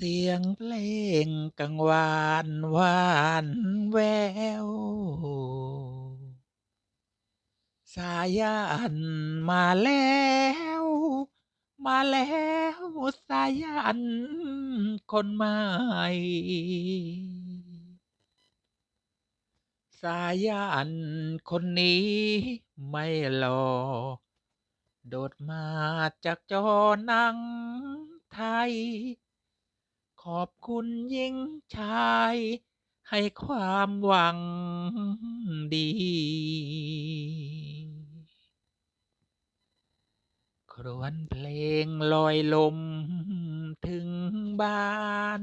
เสียงเพลงกังวานหวานแวว สายันมาแล้ว มาแล้วสายันคนใหม่ สายันคนนี้ไม่หลอโดดมาจากจอหนังไทย อบคุณยิ่งชาย ให้ความหวังดี ครวญเพลงลอยลมถึงบ้าน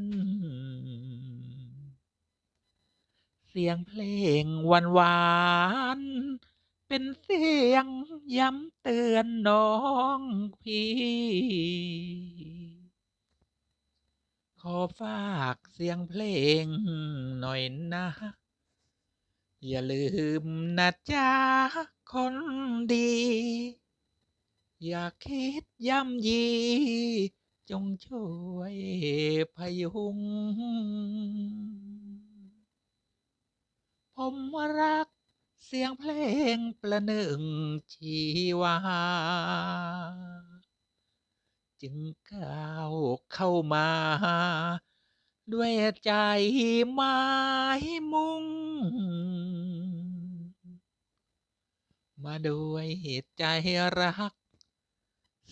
เสียงเพลงหวานหวานๆเป็นเสียงย้ำเตือนน้องพี่ ขอฝากเสียงเพลงหน่อยนะ อย่าลืมนะจ๊ะคนดี อย่าคิดย่ำยี จงช่วยพยุง ผมรักเสียงเพลงประหนึ่งชีวา จึงก้าวเข้ามา ด้วยใจหมายมุ่ง มาด้วยใจรัก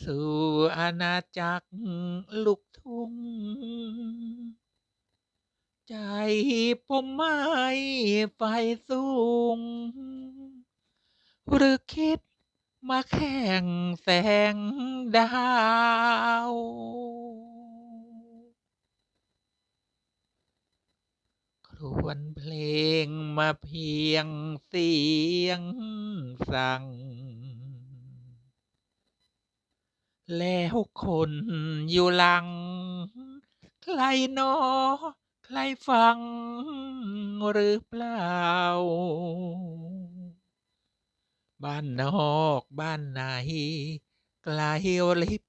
สู่อาณาจักรลูกทุ่ง ใจผมไม่ใฝ่สูง หรือคิด มาแข่งแสงดาว ครวญเพลงมาเพียงเสียงสั่ง แล้วคนอยู่หลัง ใครนอ ใครฟังหรือเปล่า บ้านนอกบ้านในไกลลิบ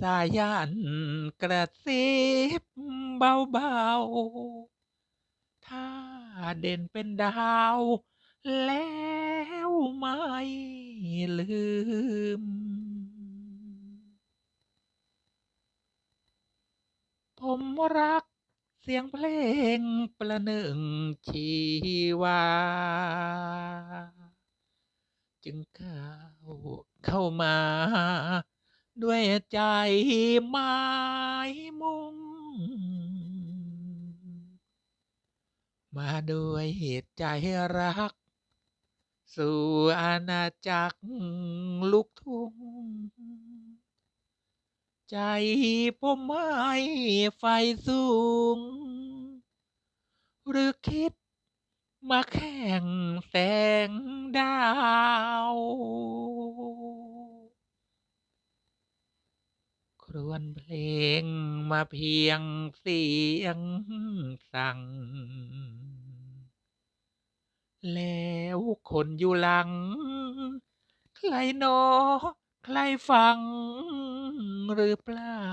สายันกระซิบเบาๆ ถ้าเด่นเป็นดาว แล้วไม่ลืม ผมรักเสียงเพลงประหนึ่งชีวา จึงก้าเข้ามา ด้วยใจหมายมุ่ง มาด้วยเหตุใจรัก สู่อาณาจักรลูกทุ่ง ใจผมไม่ใฝ่สูง หรือคิด มาแข่งแสงดาว ครวญเพลงมาเพียงเสียงสั่ง แล้วคนอยู่หลัง ใครนอ ใครฟัง หรือเปล่า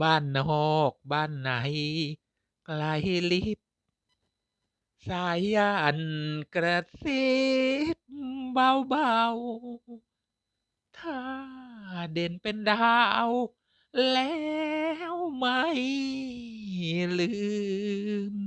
บ้านนอกบ้านใน ไกลลิบ สายันกระซิบเบาๆ ถ้าเด่นเป็นดาว แล้วไม่ลืม